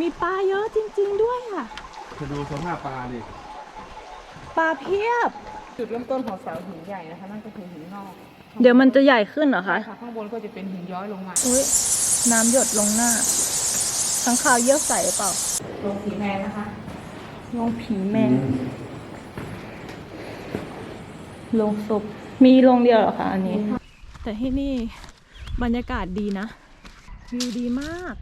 มีปลาเยอะจริง ๆ ด้วยอะจะดูสภาพปลาดิปลาเพียบ จุดเริ่มต้นของเสาหินใหญ่นะคะนั่นก็คือหินงอกเดี๋ยวมันจะใหญ่ขึ้นเหรอคะใช่ค่ะข้างบนก็จะเป็นหินย้อยลงมาอุ้ยน้ำหยดลงหน้าข้างข่าวเยี่ยวใสหรือเปล่าลงสีแมนนะคะ ลงผีแมงลงศพ มีลงเดียวเหรอคะอันนี้ แต่ที่นี่บรรยากาศดีนะ วิวดีมาก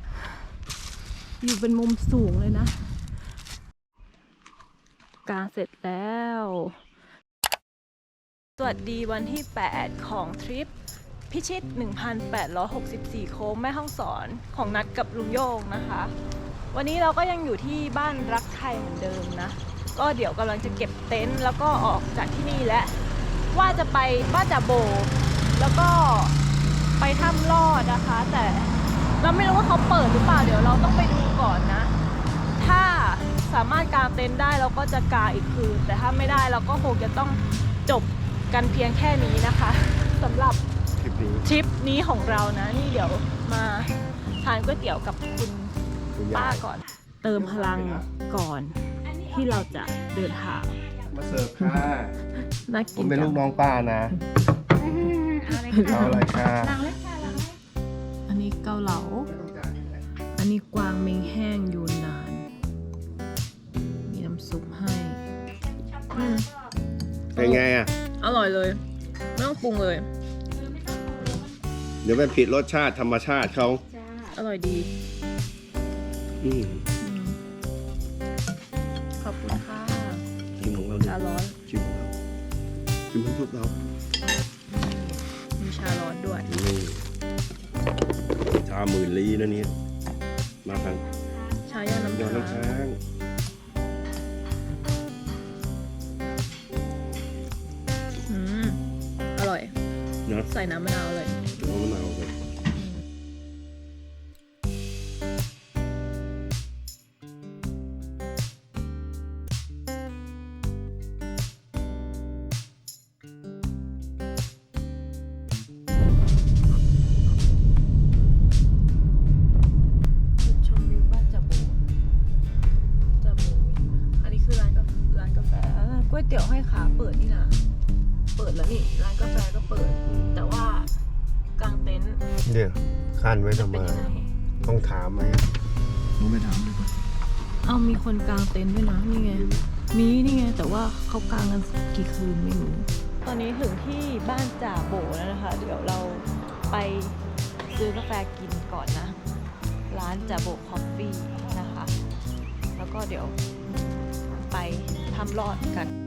อยู่เป็นมุมสูงเลยนะ กลางเสร็จแล้ว สวัสดีวันที่ 8 ของทริป พิชิต 1,864 โค้งแม่ห้องสอนของนัดกับลุงโยงนะคะ วันนี้เราก็ยังอยู่ที่บ้านรักไทยเหมือนเดิมนะ ก็เดี๋ยวกำลังจะเก็บเต็นท์แล้วก็ออกจากที่นี่แล้วว่าจะไปบ้านจ่าโบ แล้วก็ไปถ้ำลอดนะคะ แต่เราไม่รู้ว่าเขาเปิดหรือเปล่า เดี๋ยวเราต้องไปดู ก่อนนะ ถ้าสามารถกางเต็นท์ได้เราก็จะกางอีกคืน แต่ถ้าไม่ได้เราก็คงจะต้องจบกันเพียงแค่นี้นะคะสำหรับคลิปนี้ทริปนี้ของเรานะนี่เดี๋ยวมาทานก๋วยเตี๋ยวกับคุณคุณป้ายายก่อน เติมพลังก่อนที่เราจะเดินทางมาเสิร์ฟค่ะน่าผกิมนเป็นจัลูงกน้องป้านะเอาอะไรค่ะ อันนี้เกาเหลา อันนี้กวางเมงแห้งยูนนาน มีน้ำซุปให้อืมเป็นไงอะ อร่อยเลย ไม่ต้องปรุงเลย เดี๋ยวไปผิดรสชาติธรรมชาติเขาอร่อยดีอืมอืมขอบคุณค่ะชิมของเราชาดิร้อน ชิมของเราชิมน้ำซุปเรามีชาร้อนด้วย นี่ชาหมื่นลี้นะเนี่ย มาทางชายอดน้ำยอดน้ำค้าค้างงอืมอร่อย เนาะใส่น้ำมะนาวเลยน้องมะนาว คันไว้จะทำไมเป็นยังไงต้องถามไหมรู้ไม่ถามเลยเอามีคนกางเต็นท์ด้วยนะนี่ไง มีนี่ไง แต่ว่าเขากางกันกี่คืนไม่รู้ ตอนนี้ถึงที่บ้านจ่าโบแล้วนะคะ เดี๋ยวเราไปซื้อกาแฟกินก่อนนะ ร้านจ่าโบคอฟฟี่นะคะ แล้วก็เดี๋ยวไปทำรอดกัน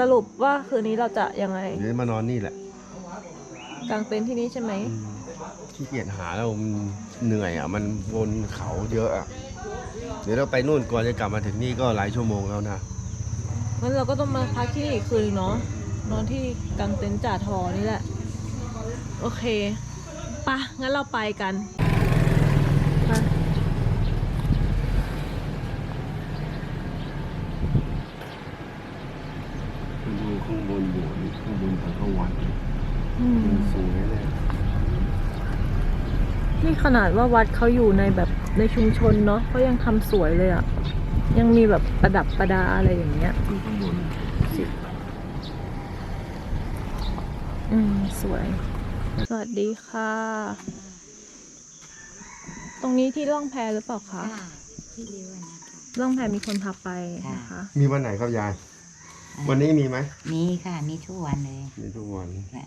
สรุปว่าคืนนี้เราจะยังไง เดี๋ยวมานอนนี่แหละกางเต็นท์ที่นี่ใช่ไหมขี้เกียจหาแล้วมันเหนื่อยอะ มันวนเขาเยอะอะ เดี๋ยวเราไปนู่นก่อนจะกลับมาถึงนี่ก็หลายชั่วโมงแล้วนะ งั้นเราก็ต้องมาพักที่นี่อีกคืนนึงเนาะนอนที่กางเต็นท์จ่าทอนี่แหละ โอเคปะงั้นเราไปกันไป ดูข้างบนโบสถ์นี่ข้างบนทางเข้าวัดอืมมันสวยเลยนี่ขนาดว่าวัดเขาอยู่ในแบบในชุมชนเนาะเขายังทำสวยเลยอะยังมีแบบประดับประดาอะไรอย่างเงี้ย ดูข้างบนอืม สวย สวัสดีค่ะ ตรงนี้ที่ล่องแพหรือเปล่าคะ ค่ะที่เลี้ยวอะนะคะล่องแพมีคนพาไปนะคะ มีวันไหนครับยาย วันนี้มีไหมมีค่ะ มีทุกวันเลยมีทุกวันค่ะ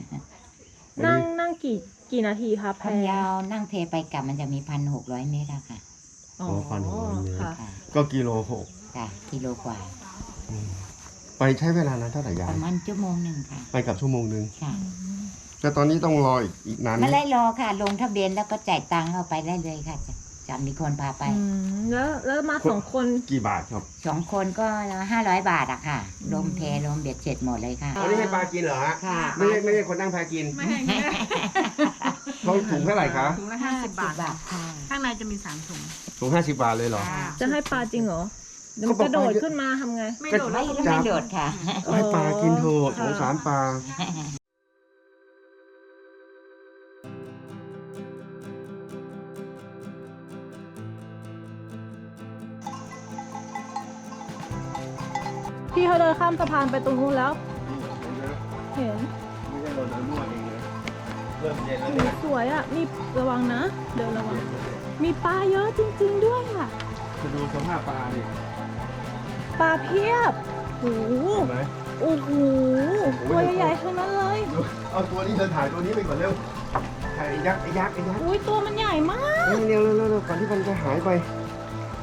อันนั่งนี้นั่งกี่กี่นาทีคะแพความยาวนั่งเพไปกลับมันจะมีพันหกร้อยเมตรอะค่ะ อ๋อพันหกร้อยเมตรค่ะค่ะก็กิโลหกค่ะกิโลกว่าไปใช้เวลานานเท่าไหร่ยาปยระมาณชั่วโมงหนึ่งค่ะ ไปกับชั่วโมงหนึ่งค่ะ แต่ตอนนี้ต้องรออีกอีกนานไหมไม่ได้รอค่ะ ลงทะเบียนแล้วก็จ่ายตังค์เอาไปได้เลยค่ะจะ จะมีคนพาไปอืมแล้วแล้วมาสองคนกี่บาทครับ สองคนก็ห้าร้อยบาทอะค่ะลมเพลมเบียดเสร็จหมดเลยค่ะ อันนี้ให้ปลากินเหรอฮะ ค่ะ ไม่ใช่ไม่ใช่คนนั่งแพกินเขาถุงเท่าไหร่คะถุงละห้าสิบบาท บาทค่ะข้างในจะมีสามถุงถุงห้าสิบบาทเลยเหรอ ค่ะจะให้ปลาจริงเหรอเดี๋ยวมันกระโดดขึ้นมาทำไง ไม่ก็โดดไม่แล้ว ไม่โดดค่ะก็ให้ปลากินเถอะค่ะสงสารปลา เขาเดินข้ามสะพานไปตรงนู้นแล้ว เห็นไม่ใช่เราเดินมั่วเองนะเริ่มเย็นแล้วโอ้เนี่ยสวยอะ นี่ระวังนะ เดินระวัง มีปลาเยอะจริง ๆ ด้วยอะจะดูสภาพปลาดิปลาเพียบโอ้โหเห็นไหมโอ้โหตัวใหญ่ๆทั้งนั้นเลยเอาตัวนี้เธอถ่ายตัวนี้ไปก่อนเร็วถ่ายไอ้ยักษ์ไอ้ยักษ์ไอ้ยักษ์อุ้ยตัวมันใหญ่มาก เร็วเร็วเร็วเร็วก่อนที่มันจะหายไป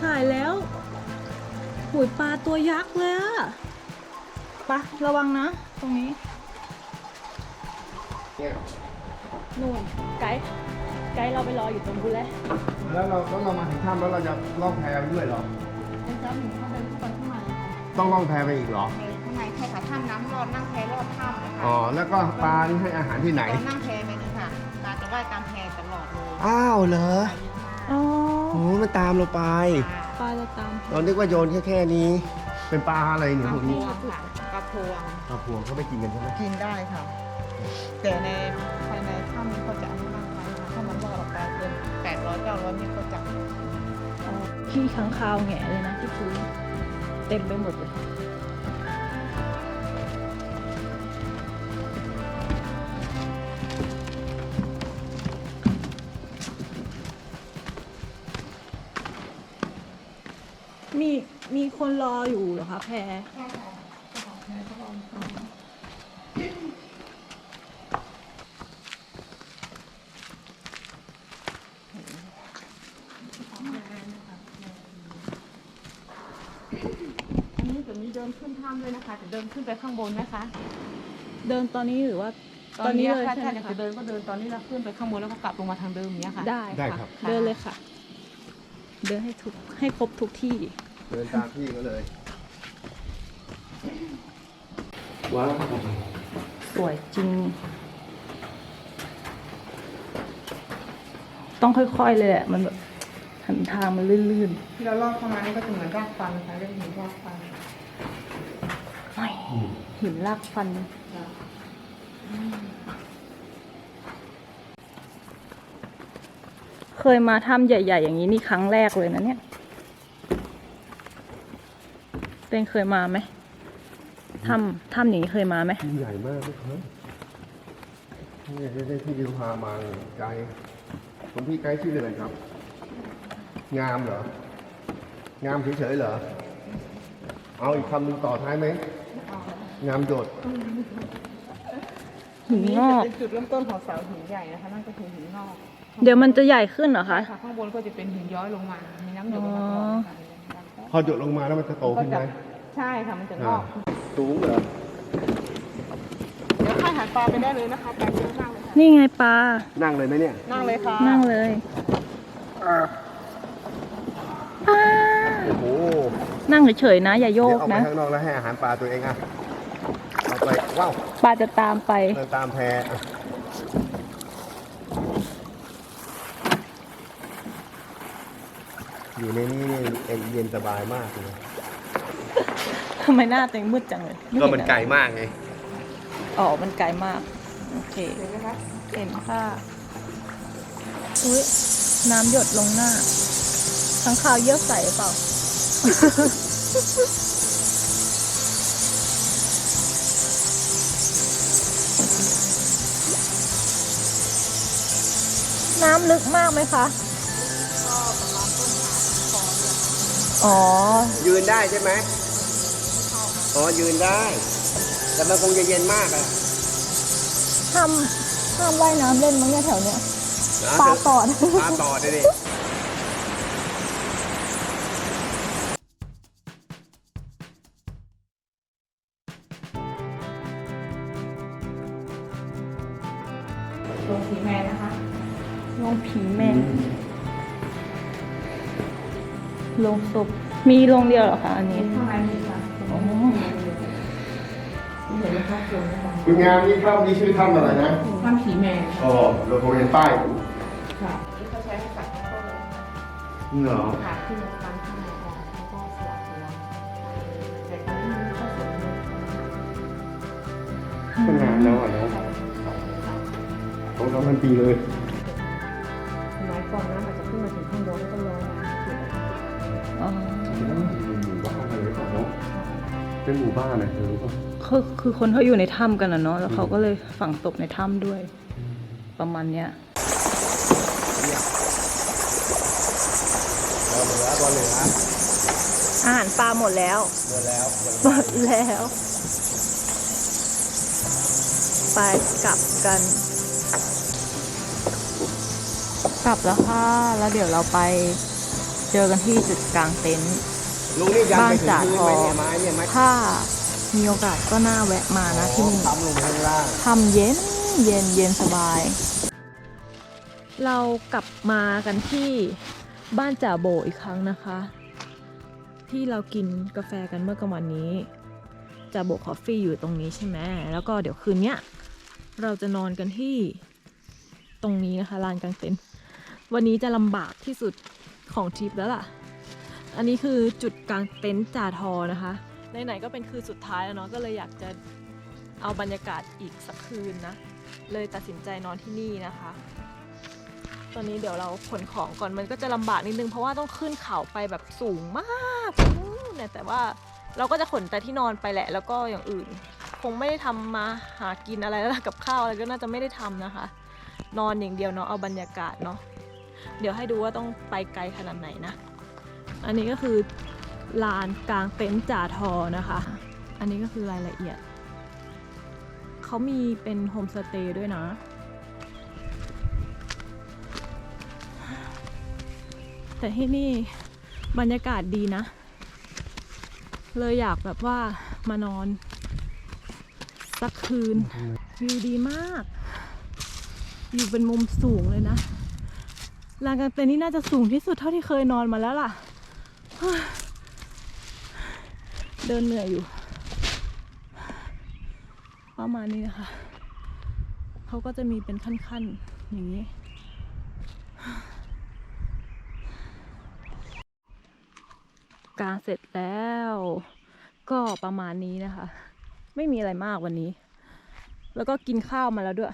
ถ่ายแล้วหุยปลาตัวยักษ์เลยอะ ปะระวังนะ ตรงนี้ เนี่ยนู่นไกด์ไกด์เราไปรออยู่ตรงนู้นแล้วแล้วเราแล้วเรามาถึงถ้ำแล้วเราจะล่องแพไปด้วยเหรอ เป็นเจ้าหญิงเขาเดินเข้าไปข้างในค่ะต้องล่องแพไปอีกเหรอ ในข้างในใช่ค่ะถ้ำน้ำรอดนั่งแพรอดถ้ำนะคะอ๋อ แล้วก็ปลานี่ให้อาหารที่ไหน เรานั่งแพไปเลยค่ะปลาจะว่ายตามแพตลอดเลยอ้าวเหรออ๋อโอ้มันตามเราไปปลาจะตามเรานึกว่าโยนแค่แค่นี้ เป็นปลาอะไรหนูปลาพวกพนี้วงค่ะปลา พวงปลาพวงเขาไม่กินกันใช่ไหมกินได้ค่ะ แต่ในภายในถ้ำนี้เขาจะอนุญาตไว้ค่ะถ้ามันรอดออกไปเกินแปดร้อยเก้าร้อยนี่เขาจะอ๋อพี่ค้างคาวแหงะเลยนะที่พื้นเต็มไปหมดเลย มีมีคนรออยู่เหรอคะแพรอันนี้จะมี เดินขึ้นถ้ำด้วยนะคะจะเดินขึ้นไปข้างบนนะคะ เดินตอนนี้หรือว่าตอนนี้เลยถ้าใช่ถ้าไหมอยากคะจะเดินก็เดินตอนนี้เราขึ้นไปข้างบนแล้วก็กลับลงมาทางเดิมอย่างเนี้ยค่ะ ได้ได้ค่ะ ครับ เดินเลยค่ะ เดินให้ทุกให้ครบทุกที่ เดินตามพี่ก็เลย ว้าวสวยจริง ต้องค่อยๆเลยแหละ มันแบบหันทางมันลื่นที่เราลอดเข้ามานี่ก็จะเหมือนรากฟันนะคะเรียกหินรากฟันๆไม่ หินลากฟันเคยมาถ้ำใหญ่ ๆ อย่างนี้นี่ครั้งแรกเลยนะเนี่ยเต้นเคยมาไหมถ้ำถ้ำอย่างนี้เคยมาไหมที่ใหญ่มากเลยครับนี่ได้ได้ที่ดิวพามาเนี่ยไกด์ผมพี่ไกด์ชื่ออะไรครับ งามเหรอ งามเฉยๆเหรอ เอาอีกคำหนึ่งต่อท้ายไหม งามโดดหินนี่งจะอกเป็นจุดเริ่มต้นของเสาหินใหญ่นะคะนั่นก็คือหินงอกเดี๋ยวมันจะใหญ่ขึ้นเหรอคะ ค่ะข้างบนก็จะเป็นหินย้อยลงมา มีน้ำหยดลงมาก่อนนะคะพอหยดลงมาแล้วมันจะโตขึ้นไหมใช่ค่ะมันจะงอ่าอกสูงเหรอเดี๋ยวค่อยหันปลาไปได้เลยนะคะปลาเยอะมากเลยค่ะนี่ไงปลา นั่งเลยไหมเนี่ย นั่งเลยค่ะนั่งเลยปลาโอ้โหนั่งเฉยๆนะ อย่าโยเดี๋ยกวเอาไปนะ ข้างนอกแล้วให้อาหารปลาตัวเองอะเอาไปว้าวปลาจะตามไป เดินตามแพอะอยู่ในนี้นี่เอ็นเย็นสบายมากเลยทำไมหน้าเต็งมืดจังเลยก็มันไกลมากไงอ๋อ มันไกลมาก โอเค เห็นไหมคะเห็นค่ะอุ้ยน้ำหยดลงหน้า ทั้างข่าวเยี่ยวใสหรือเปล่าำลึกมากไหมคะ อ๋อ ยืนได้ใช่ไหมอ๋อ ยืนได้ แต่มันคงจะเย็นมากอะห้ามห้ามว่ายน้ำเล่นมั้งเนี่ยแถวเนี้ยนะปลาตอด ปลาตอดเลยดิ ซุป มีโรงเดียวเหรอคะอันนี้ ข้างในที่ค่ะผลณงามนี่ถ้ำนี่ชื่อถ้ำอะไรนะถ้ำผีแมวอ๋อเราคงเห็นป้ายอยู่ค่ะที่เขาใช้ให้ตัดข้าเหรอค่ะที่มีความข้างในออกแล้วก็สลับสลับแต่ตอนนี้มันไม่ค่อยสมงามแล้วอะเนาะต้องทำมันทีเลย เป็นหมู่บ้านนะเธอรู้ป่ะคือคือคนเขาอยู่ในถ้ำกันนะเนาะแล้วเขาก็เลยฝังศพในถ้ำด้วย ประมาณเนี้ยบอเหลือบอเหลืออาหารปลาหมดแล้วเดือแล้วหมดแล้ว ไปกลับกัน กลับแล้วค่ะ แล้วเดี๋ยวเราไปเจอกันที่จุดกลางเต็นท์ลุงนี่ยัง บ้านไปถึงจ่าพื้นทไหมองเนี่ยไม้เนี่ยไม้ถ้ามีโอกาสก็น่าแวะมานะที่นี่ทำลงไปข้างล่างทำเย็นเย็นเย็นสบาย เรากลับมากันที่บ้านจ่าโบอีกครั้งนะคะ ที่เรากินกาแฟกันเมื่อกลางวันนี้จ่าโบคอฟฟี่อยู่ตรงนี้ใช่ไหมแล้วก็เดี๋ยวคืนเนี้ยเราจะนอนกันที่ตรงนี้นะคะลานกลางเต็นท์วันนี้จะลำบากที่สุดของทริปแล้วล่ะ อันนี้คือจุดกลางเต็นท์จ่าทอนะคะไหนๆก็เป็นคืนสุดท้ายแล้วเนาะก็เลยอยากจะเอาบรรยากาศอีกสักคืนนะเลยตัดสินใจนอนที่นี่นะคะ ตอนนี้เดี๋ยวเราขนของก่อนมันก็จะลำบากนิดนึงเพราะว่าต้องขึ้นเขาไปแบบสูงมากเนี่ยแต่ว่าเราก็จะขนแต่ที่นอนไปแหละ แล้วก็อย่างอื่น คงไม่ได้ทำมาหากินอะไรแล้วกับข้าวอะไรก็น่าจะไม่ได้ทำนะคะ นอนอย่างเดียวเนาะเอาบรรยากาศเนาะเดี๋ยวให้ดูว่าต้องไปไกลขนาดไหนนะ อันนี้ก็คือลานกลางเต็นท์จ่าทอนะคะ อันนี้ก็คือรายละเอียด เขามีเป็นโฮมสเตย์ด้วยนะ แต่ที่นี่บรรยากาศดีนะ เลยอยากแบบว่ามานอน สักคืน วิวดีมาก อยู่เป็นมุมสูงเลยนะลานกลางเต็นท์นี่น่าจะสูงที่สุดเท่าที่เคยนอนมาแล้วล่ะ เดินเหนื่อยอยู่ ประมาณนี้นะคะ เขาก็จะมีเป็นขั้นๆ อย่างนี้ กางเสร็จแล้ว ก็ประมาณนี้นะคะ ไม่มีอะไรมากวันนี้ แล้วก็กินข้าวมาแล้วด้วย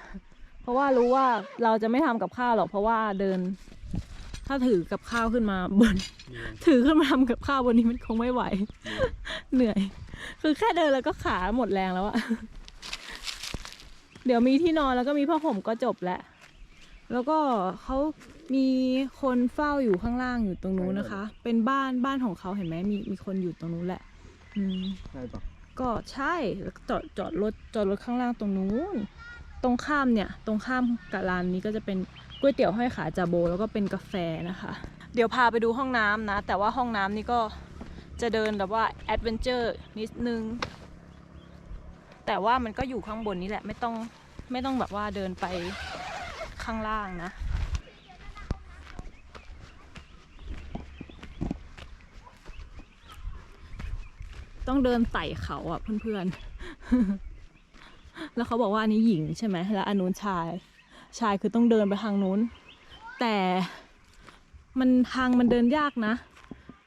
เพราะว่ารู้ว่าเราจะไม่ทำกับข้าวหรอก เพราะว่าเดิน ถ้าถือกับข้าวขึ้นมาบน ถือขึ้นมาทำกับข้าวบนนี้มันคงไม่ไหว เหนื่อย คือแค่เดินแล้วก็ขาหมดแรงแล้วอะเดี๋ยวมีที่นอนแล้วก็มีผ้าห่มก็จบแล้ว แล้วก็เขามีคนเฝ้าอยู่ข้างล่างอยู่ตรงนู้นนะคะ เป็นบ้านบ้านของเขาเห็นไหมมีมีคนอยู่ตรงนู้นแหละ อืมใช่ปะก็ใช่แล้วก็จอดจอดรถจอดรถข้างล่างตรงนู้น ตรงข้ามเนี่ย ตรงข้ามกับร้านนี้ก็จะเป็น ก๋วยเตี๋ยวห้อยขาจาโบ แล้วก็เป็นกาแฟนะคะ เดี๋ยวพาไปดูห้องน้ำนะ แต่ว่าห้องน้ำนี่ก็จะเดินแบบว่าแอดเวนเจอร์นิดนึง แต่ว่ามันก็อยู่ข้างบนนี้แหละไม่ต้องไม่ต้องแบบว่าเดินไปข้างล่างนะต้องเดินไต่เขาอะเพื่อนๆ แล้วเขาบอกว่าอันนี้หญิงใช่ไหม แล้วอันนู้นชาย ชายคือต้องเดินไปทางนู้น แต่มันทางมันเดินยากนะ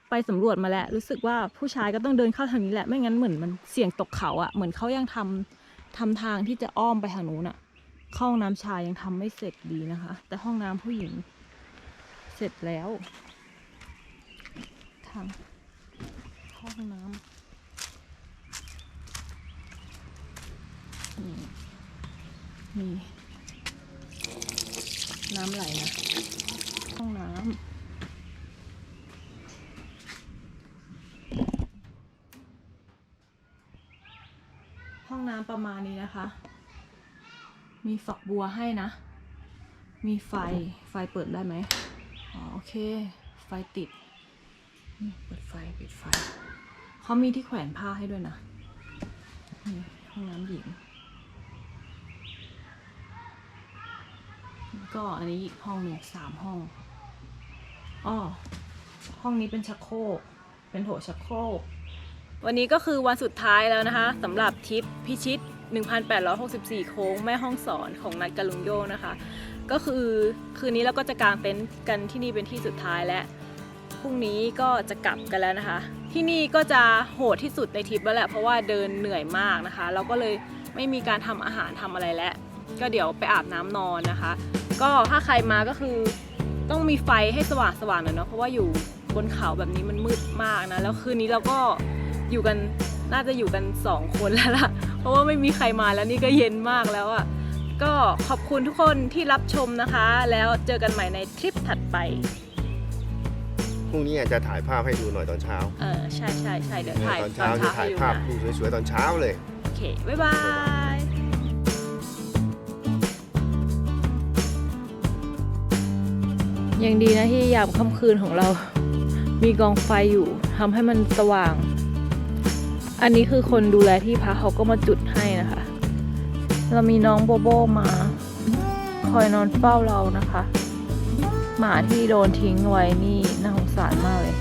ไปสำรวจมาแล้ว รู้สึกว่าผู้ชายก็ต้องเดินเข้าทางนี้แหละไม่งั้นเหมือนมันเสี่ยงตกเขาอะ่ะเหมือนเขายังทำทำทางที่จะอ้อมไปทางนู้นอะ่ะห้องน้ำชายยังทำไม่เสร็จดีนะคะ แต่ห้องน้ำผู้หญิงเสร็จแล้วทางห้องน้ำนี่มีน้ำไหลนะ ห้องน้ำ ห้องน้ำประมาณ นะคะ มีฝักบัวให้นะ มีไฟ ไฟเปิดได้ไหมอ๋อโอเค ไฟติด นี่เปิดไฟปิดไฟ เขามีที่แขวนผ้าให้ด้วยนะ นี่ห้องน้ำหญิง ก็อันนี้อีกห้องหนึ่งสามห้องอ้อห้องนี้เป็นชักโครก เป็นโถชักโครกวันนี้ก็คือวันสุดท้ายแล้วนะคะสำหรับทริปพิชิต 1,864 โค้งแม่ห้องสอนของนัดกบลุงโยนะคะ ก็คือคืนนี้เราก็จะกางเต็นท์กันที่นี่เป็นที่สุดท้ายและพรุ่งนี้ก็จะกลับกันแล้วนะคะ ที่นี่ก็จะโหดที่สุดในทริปแล้วแหละเพราะว่าเดินเหนื่อยมากนะคะ เราก็เลยไม่มีการทำอาหารทำอะไรแล้ว ก็เดี๋ยวไปอาบน้ำนอนนะคะ ก็ถ้าใครมาก็คือต้องมีไฟให้สว่างสว่างๆหน่อยเนาะเพราะว่าอยู่บนเขาแบบนี้มันมืดมากนะแล้วคืนนี้เราก็อยู่กันน่าจะอยู่กันสองคนแล้วล่ะ เพราะว่าไม่มีใครมาแล้วนี่ก็เย็นมากแล้วอะ่ะก็ขอบคุณทุกคนที่รับชมนะคะ แล้วเจอกันใหม่ในทริปถัดไป พรุ่งนี้อาจจะถ่ายภาพให้ดูหน่อยตอนเช้า เออใช่ใช่ใช่เดี๋ยวถ่ายตอนตอเช้านจะเช้าถ่าให้ยดูภาพนะดูสวยๆตอนเช้าเลย โอเค บ๊ายบายยังดีนะที่ยามค่ำคืนของเรา มีกองไฟอยู่ทำให้มันสว่าง อันนี้คือคนดูแลที่พักเขาก็มาจุดให้นะคะ เรามีน้องโบโบมา คอยนอนเฝ้าเรานะคะ หมาที่โดนทิ้งไว้นี่น่าสงสารมากเลย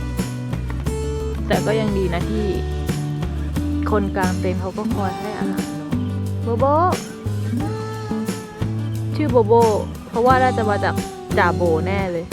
แต่ก็ยังดีนะที่ คนกลางเต็นท์เขาก็คอยให้อาหารโบโบ ชื่อโบโบ เพราะว่าน่าจะมาจากจ่าโบแน่เลย